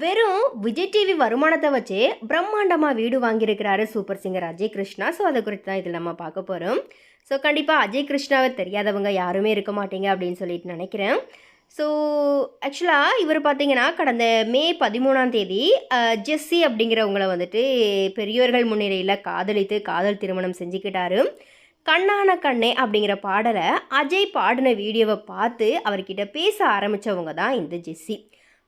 வெறும் விஜய் டிவி வருமானத்தை வச்சே பிரம்மாண்டமாக வீடு வாங்கியிருக்கிறாரு super singer Ajay Krishna. So அதை குறித்து தான் இதில் நம்ம பார்க்க போகிறோம் ஸோ கண்டிப்பாக அஜய் கிருஷ்ணாவை தெரியாதவங்க யாருமே இருக்க மாட்டீங்க அப்படின்னு சொல்லிட்டு நினைக்கிறேன். ஸோ ஆக்சுவலாக இவர் பார்த்தீங்கன்னா கடந்த மே பதிமூணாம் தேதி ஜெஸ்ஸி அப்படிங்கிறவங்கள வந்துட்டு பெரியோர்கள் முன்னிலையில் காதலித்து காதல் திருமணம் செஞ்சுக்கிட்டாரு. கண்ணான கண்ணே அப்படிங்கிற பாடலை அஜய் பாடின வீடியோவை பார்த்து அவர்கிட்ட பேச ஆரம்பித்தவங்க தான் இந்த ஜெஸ்ஸி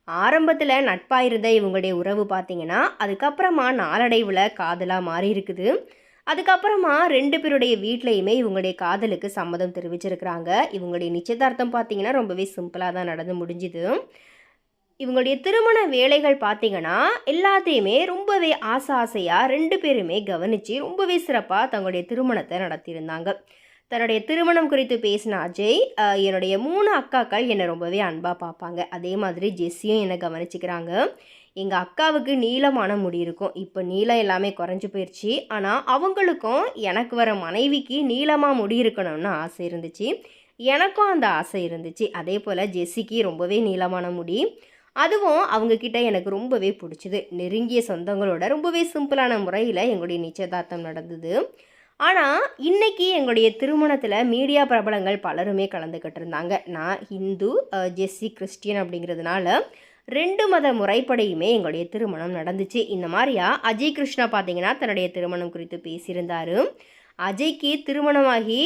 ஆரம்பத்தில் நட்பாக இருந்த இவங்களுடைய உறவு பார்த்தீங்கன்னா அதுக்கப்புறமா நாளடைவில் காதலாக மாறி இருக்குது அதுக்கப்புறமா ரெண்டு பேருடைய வீட்லேயுமே இவங்களுடைய காதலுக்கு சம்மதம் தெரிவிச்சிருக்கிறாங்க. இவங்களுடைய நிச்சயதார்த்தம் பார்த்தீங்கன்னா ரொம்பவே சிம்பிளாக தான் நடந்து முடிஞ்சுது. இவங்களுடைய திருமண வேலைகள் பார்த்தீங்கன்னா எல்லாத்தையுமே ரொம்பவே ஆசை ஆசையாக ரெண்டு பேருமே கவனித்து ரொம்பவே சிறப்பாக தங்களுடைய திருமணத்தை நடத்தியிருந்தாங்க. தன்னுடைய திருமணம் குறித்து பேசின அஜய் என்னுடைய மூணு அக்காக்கள் என்னை ரொம்பவே அன்பாக பார்ப்பாங்க. அதே மாதிரி ஜெஸ்ஸியும் என்னை கவனிச்சுக்கிறாங்க. எங்கள் அக்காவுக்கு நீளமான முடி இருக்கும். இப்போ நீளம் எல்லாமே குறைஞ்சி போயிடுச்சு ஆனால் அவங்களுக்கும் எனக்கு வர மனைவிக்கு நீளமாக முடி இருக்கணும்னு ஆசை இருந்துச்சு. எனக்கும் அந்த ஆசை இருந்துச்சு. அதே போல் ஜெஸ்ஸிக்கு ரொம்பவே நீளமான முடி. அதுவும் அவங்கக்கிட்ட எனக்கு ரொம்பவே பிடிச்சிது. நெருங்கிய சொந்தங்களோட ரொம்பவே சிம்பிளான முறையில் எங்களுடைய நிச்சயதார்த்தம் நடந்தது. ஆனால் இன்றைக்கி எங்களுடைய திருமணத்தில் மீடியா பிரபலங்கள் பலருமே கலந்துக்கிட்டு இருந்தாங்க நான் ஹிந்து ஜெஸ்ஸி கிறிஸ்டியன் அப்படிங்கிறதுனால ரெண்டு மத முறைப்படியுமே எங்களுடைய திருமணம் நடந்துச்சு. இந்த மாதிரியா அஜய் கிருஷ்ணா பார்த்தீங்கன்னா தன்னுடைய திருமணம் குறித்து பேசியிருந்தாரு. அஜய்க்கு திருமணமாகி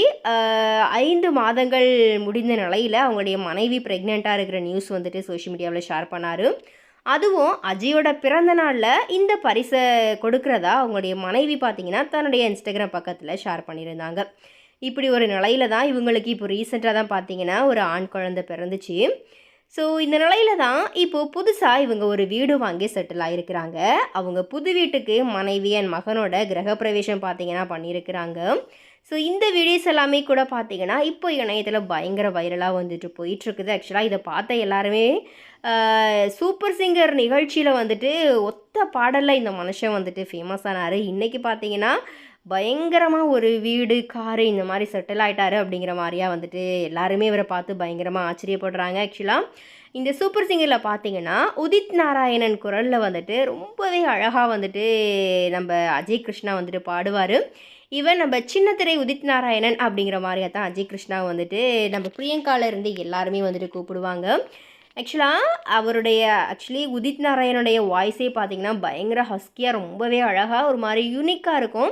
ஐந்து மாதங்கள் முடிந்த நிலையில் அவங்களுடைய மனைவி ப்ரெக்னெண்ட்டாக இருக்கிற நியூஸ் வந்துட்டு சோஷியல் மீடியாவில் ஷேர் பண்ணார். அதுவும் அஜயோட பிறந்த நாளில் இந்த பரிசை கொடுக்குறதா அவங்களுடைய மனைவி பார்த்தீங்கன்னா தன்னுடைய இன்ஸ்டாகிராம் பக்கத்தில் ஷேர் பண்ணியிருந்தாங்க. இப்படி ஒரு நிலையில தான் இவங்களுக்கு இப்போ ரீசெண்டாக தான் பார்த்தீங்கன்னா ஒரு ஆண் குழந்தை பிறந்துச்சு. ஸோ இந்த நிலையில தான் இப்போது புதுசாக இவங்க ஒரு வீடு வாங்கி செட்டில் ஆகிருக்கிறாங்க அவங்க புது வீட்டுக்கு மனைவி என் மகனோட கிரகப்பிரவேசம் பார்த்தீங்கன்னா பண்ணியிருக்கிறாங்க. ஸோ இந்த வீடியோஸ் எல்லாமே கூட பார்த்தீங்கன்னா இப்போ இணையத்தில் பயங்கர வைரலாக வந்துட்டு போயிட்டுருக்குது. ஆக்சுவலாக இதை பார்த்த எல்லாருமே சூப்பர் சிங்கர் நிகழ்ச்சியில் வந்துட்டு ஒத்த பாடலில் இந்த மனுஷன் வந்துட்டு ஃபேமஸ் ஆனார். இன்றைக்கி பார்த்தீங்கன்னா பயங்கரமாக ஒரு வீடு காரு இந்த மாதிரி செட்டில் ஆகிட்டாரு அப்படிங்கிற மாதிரியா வந்துட்டு எல்லாருமே இவரை பார்த்து பயங்கரமாக ஆச்சரியப்படுறாங்க ஆக்சுவலாக இந்த சூப்பர் சிங்கரில் பார்த்தீங்கன்னா உதித் நாராயணன் குரலில் வந்துட்டு ரொம்பவே அழகாக வந்துட்டு நம்ம அஜய் கிருஷ்ணா வந்துட்டு பாடுவார். இவன் நம்ம சின்னத்திரை உதித் நாராயணன் அப்படிங்கிற மாதிரியா தான் அஜய் கிருஷ்ணா வந்துட்டு நம்ம பிரியங்கால இருந்து எல்லாருமே வந்துட்டு கூப்பிடுவாங்க. ஆக்சுவலாக அவருடைய ஆக்சுவலி உதித் நாராயணனுடைய வாய்ஸே பார்த்தீங்கன்னா பயங்கர ஹஸ்கியாக ரொம்பவே அழகாக ஒரு மாதிரி யூனிக்காக இருக்கும்.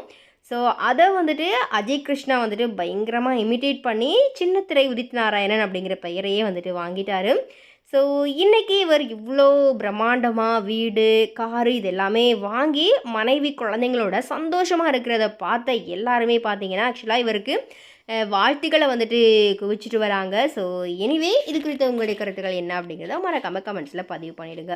ஸோ அதை வந்துட்டு அஜய் கிருஷ்ணா வந்துட்டு பயங்கரமாக இமிட்டேட் பண்ணி சின்னத்திரை உதித் நாராயணன் அப்படிங்கிற பெயரையே வந்துட்டு வாங்கிட்டாரு. ஸோ இன்றைக்கி இவர் இவ்வளோ பிரம்மாண்டமாக வீடு காரு இது எல்லாமே வாங்கி மனைவி குழந்தைங்களோட சந்தோஷமாக இருக்கிறத பார்த்த எல்லாருமே பார்த்தீங்கன்னா ஆக்சுவலாக இவருக்கு வாழ்த்துக்களை வந்துட்டு குவிச்சிட்டு வராங்க. ஸோ எனிவே இது குறித்த உங்களுடைய கருத்துக்கள் என்ன அப்படிங்கிறத மறக்காமல் கமெண்ட்ஸில் பதிவு பண்ணிவிடுங்க